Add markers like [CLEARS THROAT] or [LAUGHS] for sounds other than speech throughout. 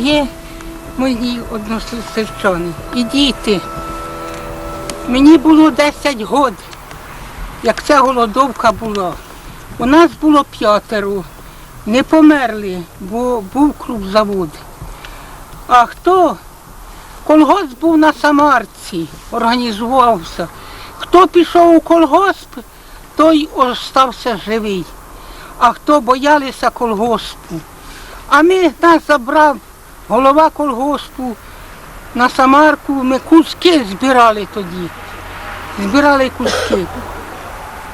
Дорогі мої односельчани і діти, мені було 10 років, як ця голодовка була. У нас було п'ятеро, не померли, бо був завод. А хто? Колгосп був на Самарці, організувався. Хто пішов у колгосп, той остався живий. А хто боялися колгоспу. А ми нас забрав голова колгоспу на Самарку, ми куски збирали тоді. Збирали куски.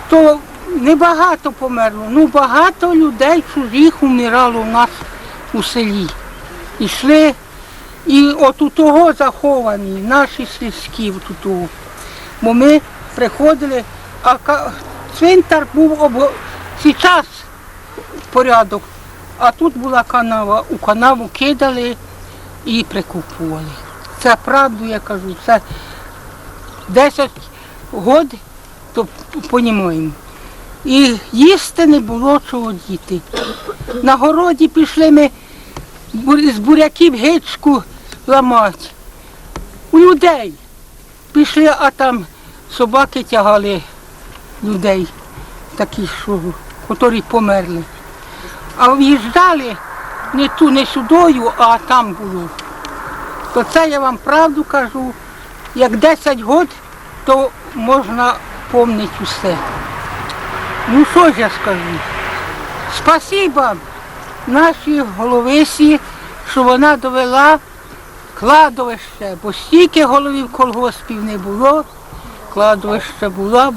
То небагато померло, ну багато людей чужих умирало у нас у селі. Ішли і от у того заховані, наші сільські от того. Бо ми приходили, а цвинтар був об... зараз порядок, а тут була канава. У канаву кидали і прикупували. Це правду я кажу. Це 10 років, то понімаємо. І їсти не було чого діти. На городі пішли ми з буряків гичку ламати. У людей. Пішли, а там собаки тягали людей, такі, що, які померли. А в'їжджали не ту, не сюдою, а там було. То це я вам правду кажу, як 10 років, то можна помнити усе. Ну що ж я скажу? Спасибо нашій головисі, що вона довела кладовище, бо стільки головів колгоспів не було, кладовище була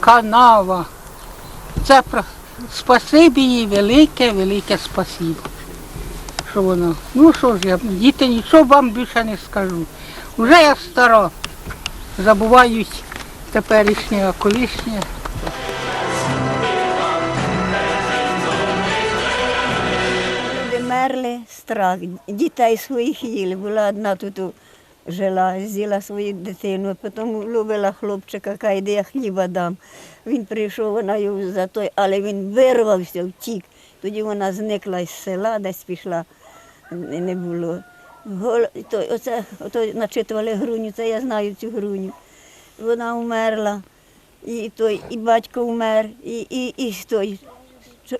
канава. Це спасибі їй велике, велике спасибо. Що воно. Ну що ж я, діти, нічого вам більше не скажу. Вже я стара, забувають теперішнє, а колишнє. Люди мерли, страх. Дітей своїх їли. Була одна тут жила, з'їла свою дитину, потім любила хлопчика, каже, де я хліба дам. Він прийшов, вона його за той, але він вирвався, втік. Тоді вона зникла із села, десь пішла, не було. Гол, оце, ото начитували груню, це я знаю цю груню. Вона вмерла, і, той, і батько вмер, і, і, і той,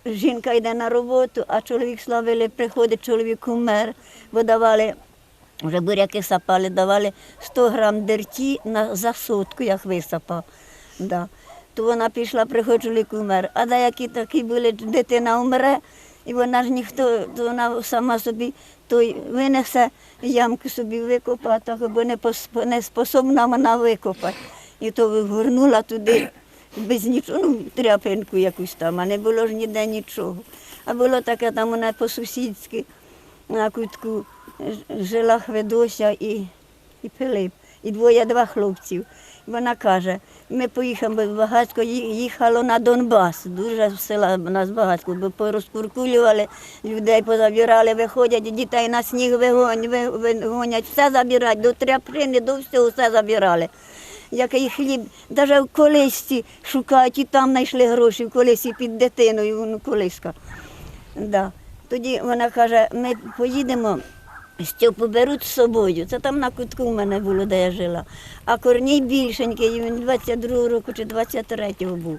Жінка йде на роботу, а чоловік славили, приходить, чоловік умер, бо давали, вже буряки сапали, давали 100 грам дерті на, за сотку, як висапав. Да. То вона пішла, приходить, чоловік умер. А деякі такі були, дитина умре, і вона ж ніхто, то вона сама собі той винесе ямку собі викопати, бо не, не способна вона викопати. І то вигорнула туди без нічого, ну, тряпинку якусь там, а не було ж ніде нічого. А було таке там вона по-сусідськи на кутку жила Хведося і, і Пилип, і двоє два хлопців. Вона каже, ми поїхали в Багацько, їхало на Донбас, дуже села в нас багатько, бо порозкуркулювали, людей позабирали, виходять, дітей на сніг вигонять, вигонять, все забирають, до тряпини, до всього все забирали який хліб, навіть в колисці шукають і там знайшли гроші в колисі під дитиною, ну, колиска. Да. Тоді вона каже, ми поїдемо, Степу беруть з собою. Це там на кутку в мене було, де я жила. А Корній більшенький, він 22 року чи 23-го був.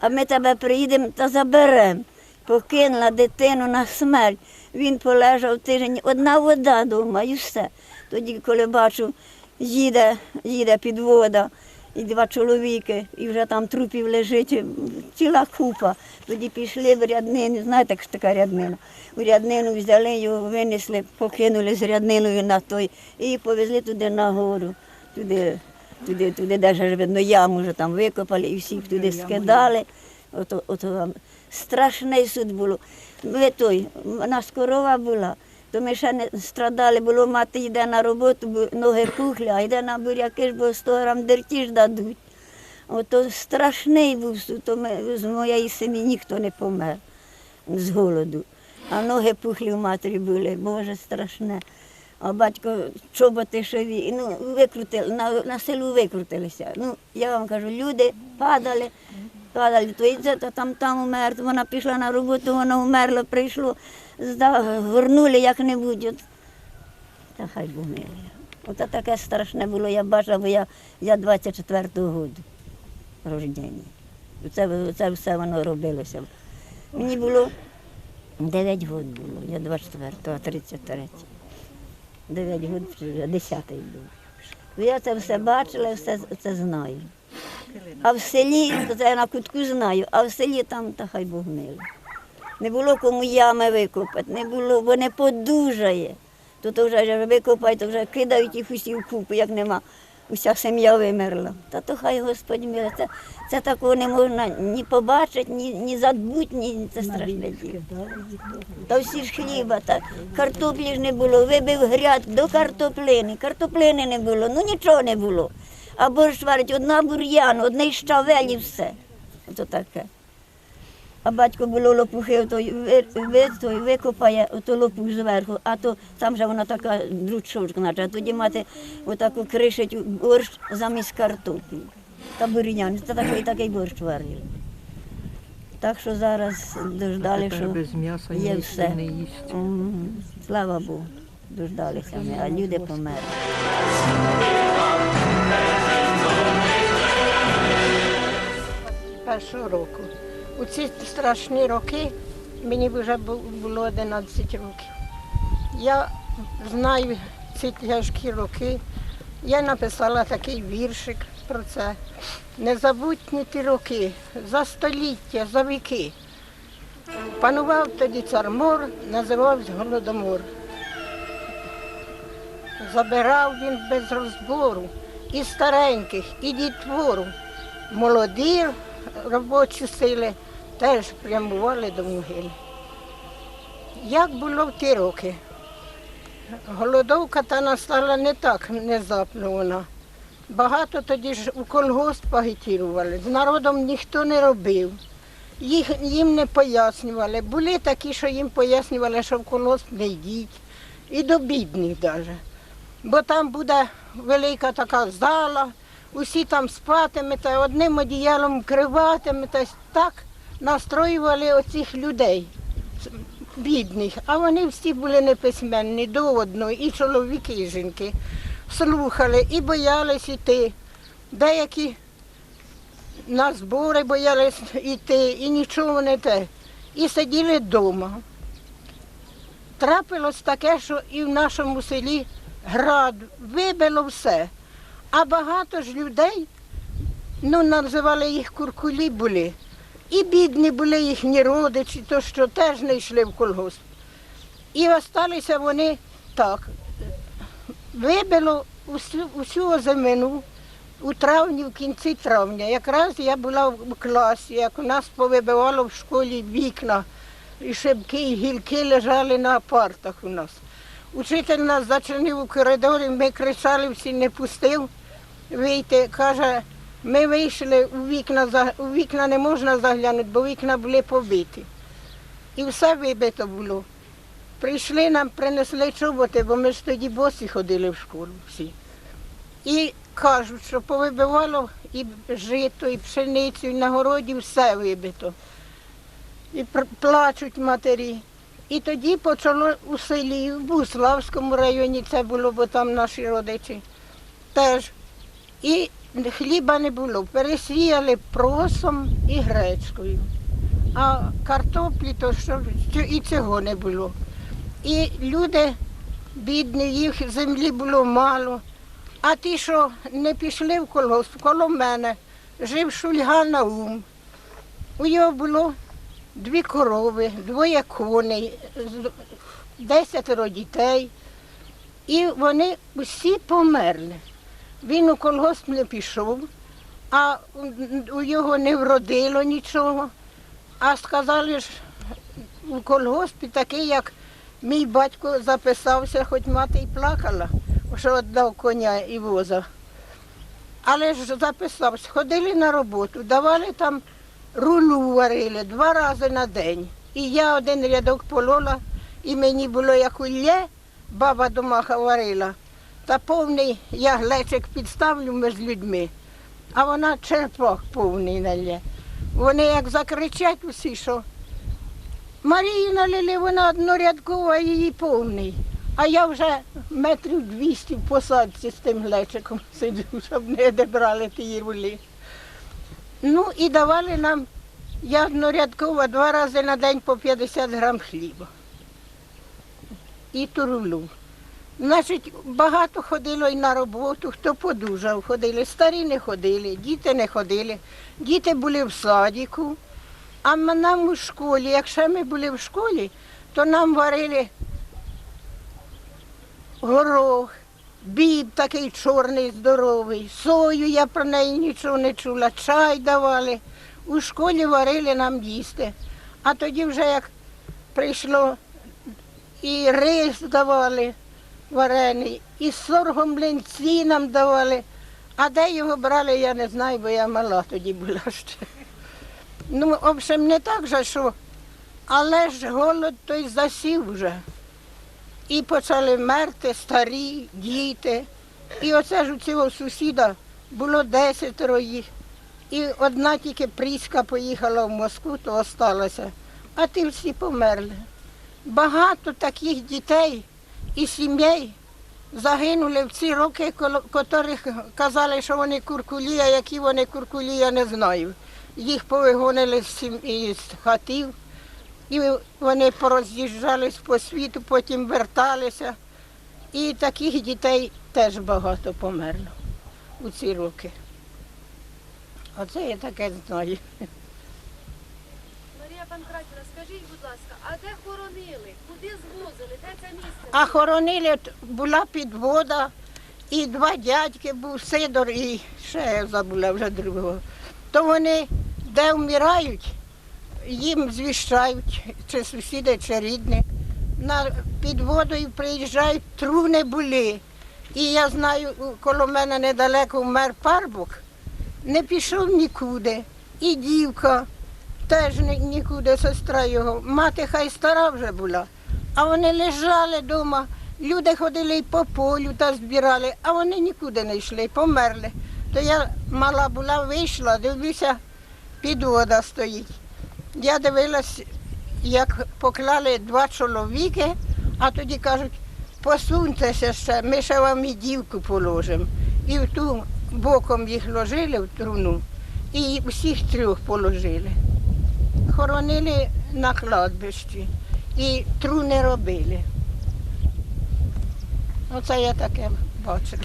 А ми тебе приїдемо та заберемо. Покинула дитину на смерть. Він полежав тиждень, одна вода вдома і все. Тоді, коли бачу, їде, їде підвода, і два чоловіки, і вже там трупів лежить ціла купа. Тоді пішли в ряднину, знаєте, як ж така ряднина. У ряднину взяли його, винесли, покинули з рядниною на той і повезли туди на гору, туди, туди, туди, де ж видно, яму вже там викопали і всіх туди скидали. Ото, ото вам страшний суд було. Ми той, у нас корова була, то ми ще не страдали, було мати йде на роботу, бо ноги пухлі, а йде на буряки бо 100 грам дерті ж дадуть. Ото страшний був то ми, з моєї сім'ї ніхто не помер з голоду. А ноги пухлі в матері були, боже, страшне. А батько чоботи шові, ну, викрутили, на, на селу викрутилися. Ну, я вам кажу, люди падали, падали, то це, то там там умер, вона пішла на роботу, вона вмерла, прийшло, зда- горнули як-небудь. Та хай Бог милує. Оце таке страшне було, я бачила, бо я, я 24-го року рождення. Це, це все воно робилося. Мені було 9 років було, я 24-го, а 33. 9 років, вже 10-й був. Я це все бачила, все це знаю. А в селі, це я на кутку знаю, а в селі там та хай Бог милує. Не було кому ями викопати, не було, бо не подужає. То, то вже викопають, то вже кидають їх усі в купу, як нема. Уся сім'я вимерла. Та то хай Господь милує. Це, це такого не можна ні побачити, ні, ні забути, ні це страшне діло. Та всі ж хліба, та картоплі ж не було, вибив гряд до картоплини, картоплини не було, ну нічого не було. А борщ варить одна бур'ян, одне щавель і все. Ото таке. А батько було лопухи, той, ви, ви, той викопає ото лопух зверху, а то там же вона така дручочка, наче, а тоді мати отаку кришить борщ замість картоплі. Та бур'ян, це такий такий борщ варили. Так що зараз дождали, що без м'яса є все. не їсть. Мгм. Слава Богу, дождалися ми, а люди померли. першого року. У ці страшні роки мені вже було 11 років. Я знаю ці тяжкі роки. Я написала такий віршик про це. Незабутні ті роки, за століття, за віки. Панував тоді цар мор, називався Голодомор. Забирав він без розбору і стареньких, і дітвору. Молоді робочі сили теж прямували до могили. Як було в ті роки? Голодовка та настала не так внезапно вона. Багато тоді ж у колгосп агітірували, з народом ніхто не робив. Їх, їм не пояснювали. Були такі, що їм пояснювали, що в колгосп не йдіть. І до бідних навіть. Бо там буде велика така зала, усі там спатимете, одним одіялом вкриватимете. Так настроювали оцих людей, бідних. А вони всі були неписьменні до одного, і чоловіки, і жінки. Слухали і боялись іти. Деякі на збори боялись йти, і нічого не те. І сиділи вдома. Трапилось таке, що і в нашому селі град вибило все. А багато ж людей, ну, називали їх куркулі були. І бідні були їхні родичі, то що теж не йшли в колгосп. І осталися вони так. Вибило усю, усю озимину у травні, в кінці травня. Якраз я була в класі, як у нас повибивало в школі вікна, і шибки, і гілки лежали на партах у нас. Учитель нас зачинив у коридорі, ми кричали, всі не пустив вийти. Каже, ми вийшли у вікна, у вікна не можна заглянути, бо вікна були побиті. І все вибито було. Прийшли нам, принесли чоботи, бо ми ж тоді босі ходили в школу всі. І кажуть, що повибивало і жито, і пшеницю, і на городі все вибито. І плачуть матері. І тоді почало у селі, в Буславському районі це було, бо там наші родичі теж. І хліба не було. Пересіяли просом і гречкою. А картоплі то що, і цього не було. І люди бідні, їх землі було мало. А ті, що не пішли в колгосп, коло мене, жив Шульга Наум. У його було дві корови, двоє коней, десятеро дітей. І вони всі померли. Він у колгосп не пішов, а у- його не вродило нічого. А сказали ж у колгоспі такий, як мій батько записався, хоч мати й плакала, що віддав коня і воза. Але ж записався, ходили на роботу, давали там рулю варили два рази на день. І я один рядок полола, і мені було як ульє, баба домаха варила. Та повний я глечик підставлю між людьми, а вона черпак повний налє. Вони як закричать усі, що Марії налили, вона однорядкова, її повний. А я вже метрів 200 в посадці з тим глечиком [LAUGHS] сиджу, щоб не добрали ті рулі. Ну і давали нам, я однорядково два рази на день по 50 грам хліба. І турулю. Значить, багато ходило і на роботу, хто подужав, ходили. Старі не ходили, діти не ходили. Діти були в садіку, а нам у школі, якщо ми були в школі, то нам варили горох, біб такий чорний, здоровий, сою, я про неї нічого не чула, чай давали. У школі варили нам їсти. А тоді вже як прийшло і рис давали варений, і соргом млинці нам давали. А де його брали, я не знаю, бо я мала тоді була ще. Ну, в общем, не так же, що, але ж голод той засів вже. І почали мерти старі, діти. І оце ж у цього сусіда було десятеро їх. І одна тільки Пріська поїхала в Москву, то осталася. А ті всі померли. Багато таких дітей і сімей загинули в ці роки, котрих казали, що вони куркулі, а які вони куркулі, я не знаю. Їх повигонили з хатів. І вони пороз'їжджались по світу, потім верталися. І таких дітей теж багато померло у ці роки. Оце я таке знаю. Марія Панкратівна, скажіть, будь ласка, а де хоронили? Куди звозили? Де це місце? А хоронили, була підвода, і два дядьки був Сидор і ще я забула вже другого. То вони де вмирають, їм звіщають, чи сусіди, чи рідні. На підводою приїжджають, труни були. І я знаю, коло мене недалеко вмер парбок, не пішов нікуди. І дівка теж нікуди, сестра його. Мати хай стара вже була. А вони лежали вдома, люди ходили і по полю та збирали, а вони нікуди не йшли, померли. То я мала була, вийшла, дивлюся, підвода стоїть. Я дивилась, як поклали два чоловіки, а тоді кажуть, посуньтеся ще, ми ще вам і дівку положимо. І в ту боком їх ложили в труну, і всіх трьох положили. Хоронили на кладбищі і труни робили. Оце я таке бачила.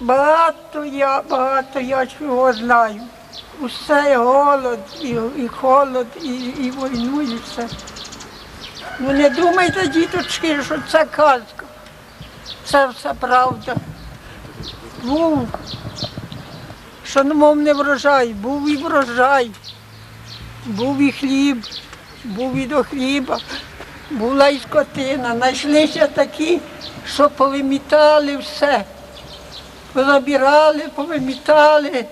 Багато я, багато я чого знаю. Усе голод, і, і холод, і, і війну, і все. Ну не думайте, діточки, що це казка. Це все правда. Був, шановний врожай, був і врожай, був і хліб, був і до хліба, була і скотина. Знайшлися такі, що повимітали все позабирали, повимітали.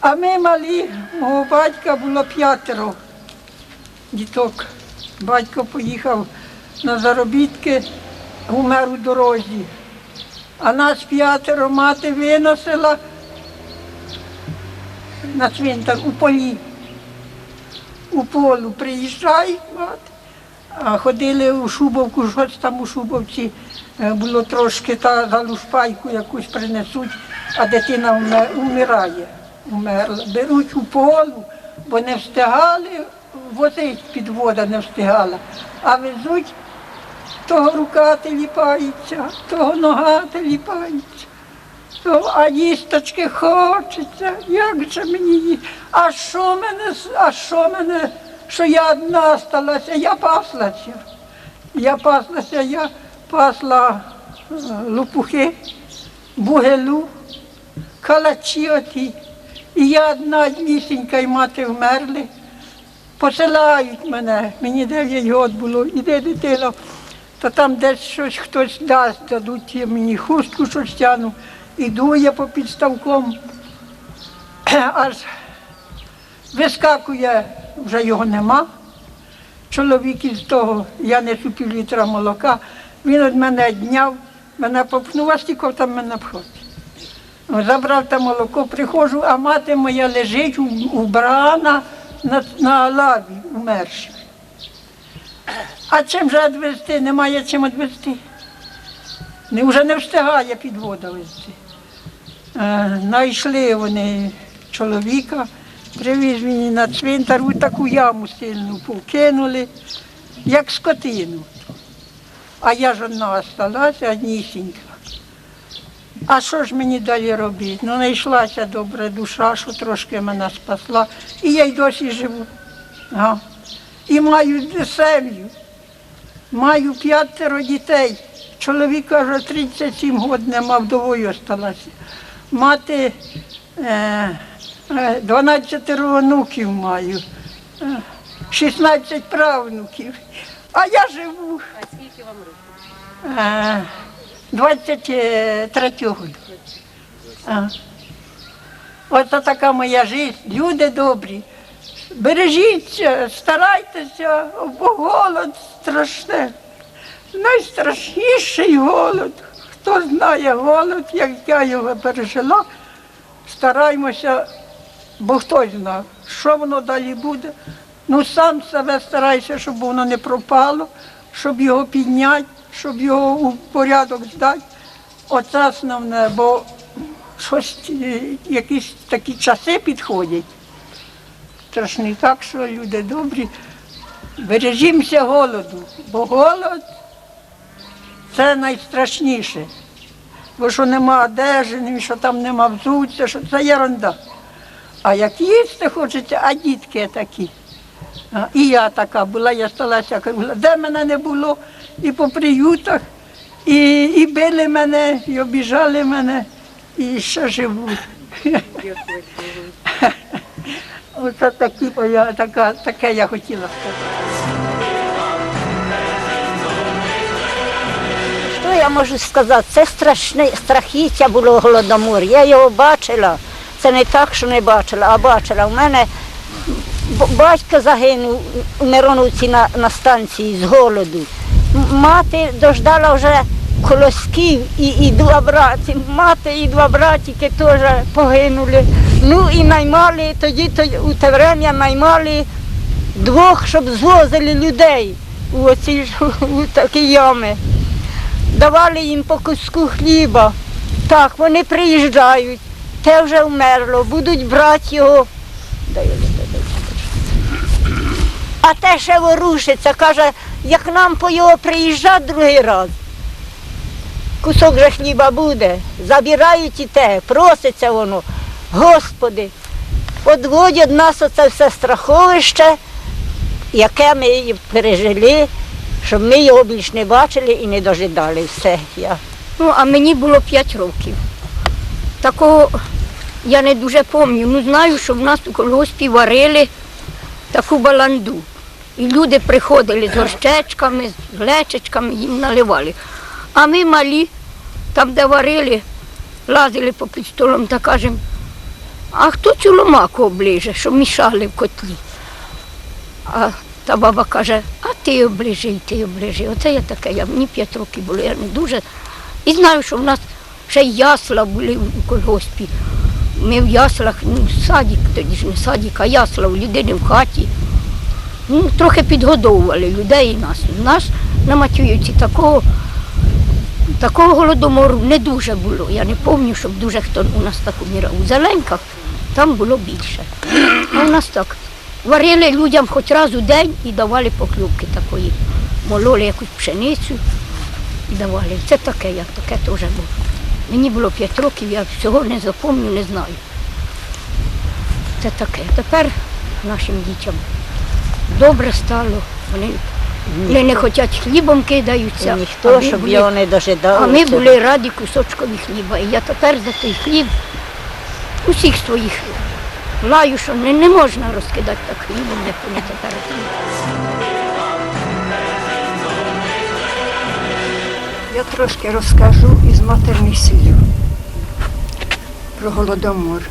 А ми малі, мого батька було п'ятеро діток. Батько поїхав на заробітки, умер у дорозі. А нас п'ятеро мати виносила на цвинтар у полі. У полу приїжджає мати. А ходили у Шубовку, щось там у Шубовці е, було трошки та залушпайку якусь принесуть, а дитина вмирає. Умерла. Беруть у полу, бо не встигали, возить підвода не встигала, а везуть, того рука теліпається, того нога теліпається. А їсточки хочеться, як же мені? А що мене, а що мене, що я одна сталася, я паслася. Я паслася, я пасла е, лопухи, бугелу, калачі оті. І я одна однісінька, і мати вмерли. Посилають мене, мені 9 років було, іде дитина, то там десь щось хтось дасть, дадуть мені хустку щось тяну. Іду я по підставком, [CLEARS THROAT] аж вискакує, вже його нема. Чоловік із того, я несу пів літра молока, він від мене дняв, мене попнув, а стільки там мене входить. Забрав те молоко, приходжу, а мати моя лежить убрана, на, на лаві умерших. А чим же відвезти? Немає чим відвезти. Не, вже не встигає підвода везти. Е, Знайшли вони чоловіка, привіз він на цвинтар, у таку яму сильну покинули, як скотину. А я ж одна залишилася, однісінька. А що ж мені далі робити? Ну, знайшлася добра душа, що трошки мене спасла. І я й досі живу. Ага. І маю сім'ю. Маю п'ятеро дітей. Чоловік каже, 37 років нема, вдовою осталася. Мати е, е, 12 онуків маю, е, 16 правнуків. А я живу. А скільки вам років? Е, 23-го. А. Оце така моя життя. Люди добрі. Бережіться, старайтеся, бо голод страшне. Найстрашніший голод. Хто знає голод, як я його пережила, стараємося, бо хтось знає, що воно далі буде. Ну сам себе старайся, щоб воно не пропало, щоб його підняти, щоб його у порядок здати. Оце основне, бо щось, е, якісь такі часи підходять. Страшні так, що люди добрі. Бережімося голоду, бо голод це найстрашніше. Бо що нема одежі, що там нема взуття, що це ерунда. А як їсти хочеться, а дітки такі. А, І я така була, я сталася, де мене не було, і по приютах, і, і били мене, і обіжали мене, і ще живуть. Оце такі, така, таке я хотіла сказати. Що я можу сказати? Це страшне страхіття було голодомор. Я його бачила. Це не так, що не бачила, а бачила. У мене батько загинув у Мироновці на, на станції з голоду. Мати дождала вже колосків і, і два браті. Мати і два братики теж погинули. Ну і наймали, тоді то, у те время наймали двох, щоб звозили людей у оці [LAUGHS] у такі ями давали їм по куску хліба. Так, вони приїжджають, те вже вмерло, будуть брати його. А те ще ворушиться, каже, як нам по його приїжджати другий раз. Кусок же хліба буде, забирають і те, проситься воно. Господи, одводять нас оце все страховище, яке ми пережили, щоб ми його більш не бачили і не дожидали. Все. Я. Ну, а мені було 5 років. Такого я не дуже пам'ятаю. Ну, знаю, що в нас у колгоспі варили таку баланду. І люди приходили з горщечками, з глечечками, їм наливали. А ми малі, там, де варили, лазили по під столом та кажемо, а хто цю ломаку оближе, що мішали в котлі? А та баба каже, а ти оближи, ти оближи. Оце я таке, я, мені 5 років було, я не дуже. І знаю, що в нас ще ясла були у колгоспі. Ми в яслах, ну, садик, тоді ж не садик, а ясла у людини в хаті. Ну, трохи підгодовували людей і нас. У нас на Матюївці такого, такого голодомору не дуже було. Я не пам'ятаю, щоб дуже хто у нас так умирав. У Зеленках там було більше. А у нас так. Варили людям хоч раз у день і давали поклюбки такої. Мололи якусь пшеницю і давали. Це таке, як таке теж було. Мені було 5 років, я всього не запомню, не знаю. Це таке. Тепер нашим дітям добре стало. Вони, вони не хочуть хлібом кидаються. І ніхто, ми щоб були- його не дожидав. а ми були раді кусочкові хліба. І я тепер за той хліб усіх своїх лаю, що не, не можна розкидати так хлібом, як вони тепер. Я трошки розкажу із матерних слів про голодомор.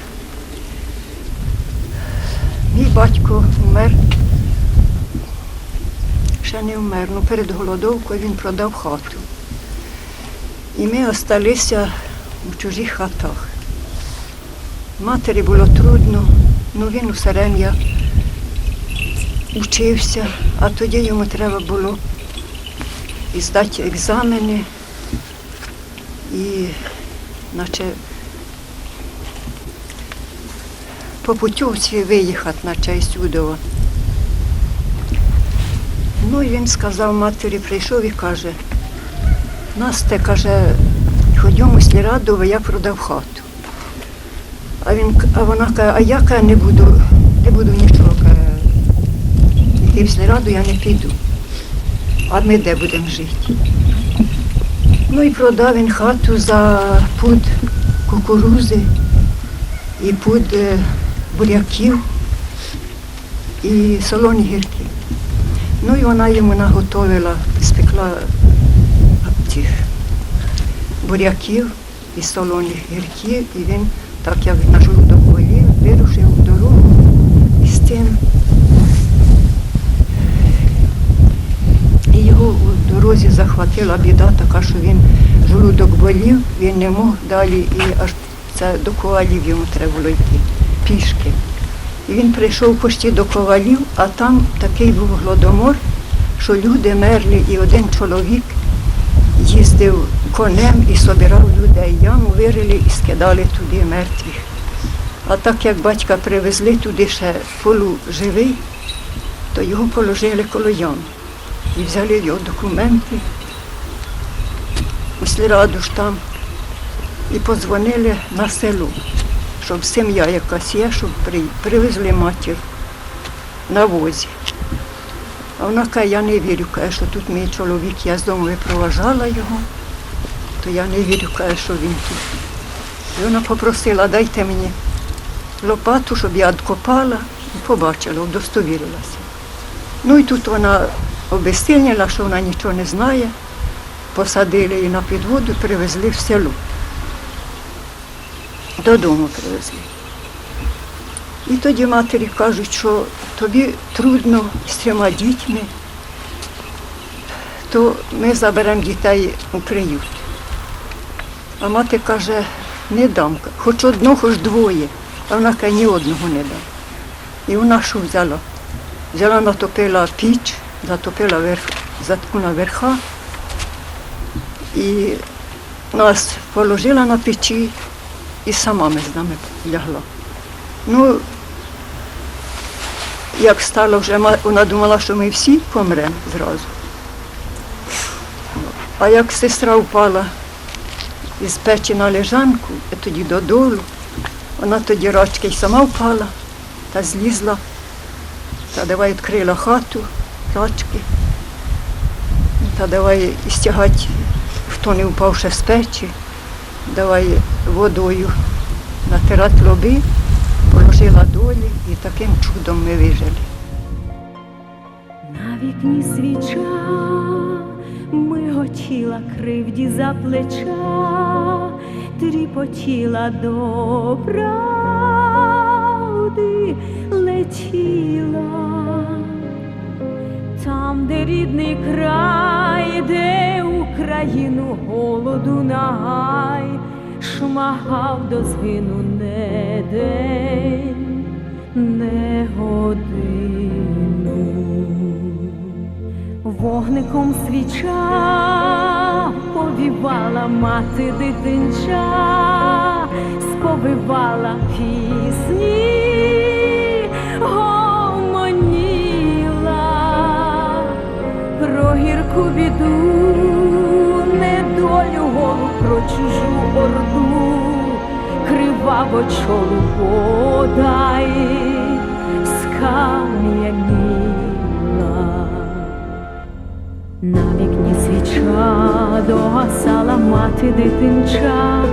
Мій батько вмер, ще не вмер, але перед голодовкою він продав хату. І ми осталися у чужих хатах. Матері було трудно, але він усе время учився, а тоді йому треба було і здати екзамени і наче по путівці виїхати наче із Чудова. Ну і він сказав матері, прийшов і каже, Насте, каже, ходімо Радово, я продав хату. А, він, а вона каже, а я каже, не буду, не буду нічого. Йти в Сліраду я не піду. А ми де будемо жити? Ну і продав він хату за пуд кукурузи і пуд е, буряків і солоні гірки. Ну і вона йому наготовила, спекла цих буряків і солоних гірків, і він, так як на жолудок болів, вирушив в дорогу і з тим. І його у дорозі захватила біда така, що він жолудок болів, він не мог далі і аж це до ковалів йому треба було йти пішки. І він прийшов почти до ковалів, а там такий був голодомор, що люди мерли, і один чоловік їздив конем і собирав людей. Яму вирили і скидали туди мертвих. А так як батька привезли туди ще полуживий, то його положили коло ями. І взяли його документи у сліраду ж там і подзвонили на село, щоб сім'я якась є, щоб привезли матір на возі. А вона каже, я не вірю, каже, що тут мій чоловік, я з дому випроважала його, то я не вірю, каже, що він тут. І вона попросила, дайте мені лопату, щоб я відкопала і побачила, удостовірилася. Ну і тут вона обезсильнила, що вона нічого не знає, посадили її на підводу, привезли в село. Додому привезли. І тоді матері кажуть, що тобі трудно з трьома дітьми, то ми заберемо дітей у приют. А мати каже, не дам, хоч одного, хоч двоє. А вона каже, ні одного не дам. І вона що взяла? Взяла, натопила піч, затопила верх, заткнула верха і нас положила на печі і сама між нами лягла. Ну, як стало вже, вона думала, що ми всі помремо зразу. А як сестра впала із печі на лежанку, і тоді додолу, вона тоді рачки й сама впала та злізла, та давай відкрила хату, рачки, та давай стягати, хто не впав ще з печі, давай водою натирати лоби, положила долі і таким чудом ми вижили. На вікні свіча миготіла кривді за плеча, тріпотіла до правди летіла. Там, де рідний край, де Україну голоду нагай, шмагав до згину не день, не годину. Вогником свіча повівала мати дитинча, сповивала пісні, гомоніла про гірку біду, про чужу орду, криваво чолу подай, скам'яніла. На вікні свіча догасала мати дитинча,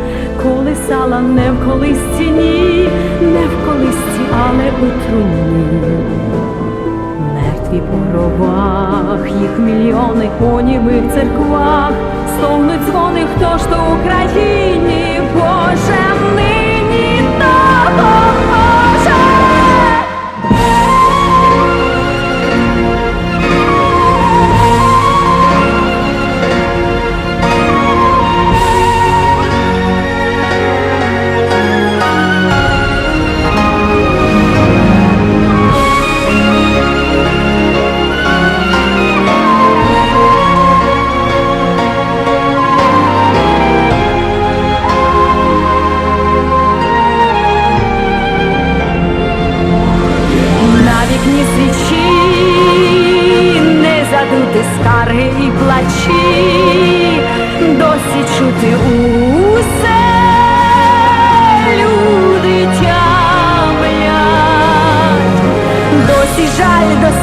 колисала не в колисці, ні, не в колисці, але у труні. Мертві по гробах, їх мільйони у німих церквах, стогнуть дзвони, хто ж то в Україні, Боже,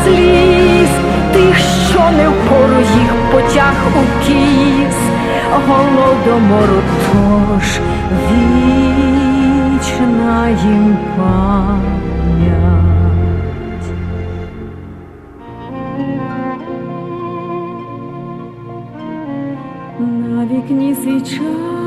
сліз, тих, що не впору їх потяг у кіс, голодомору тож вічна їм пам'ять. На вікні свіча.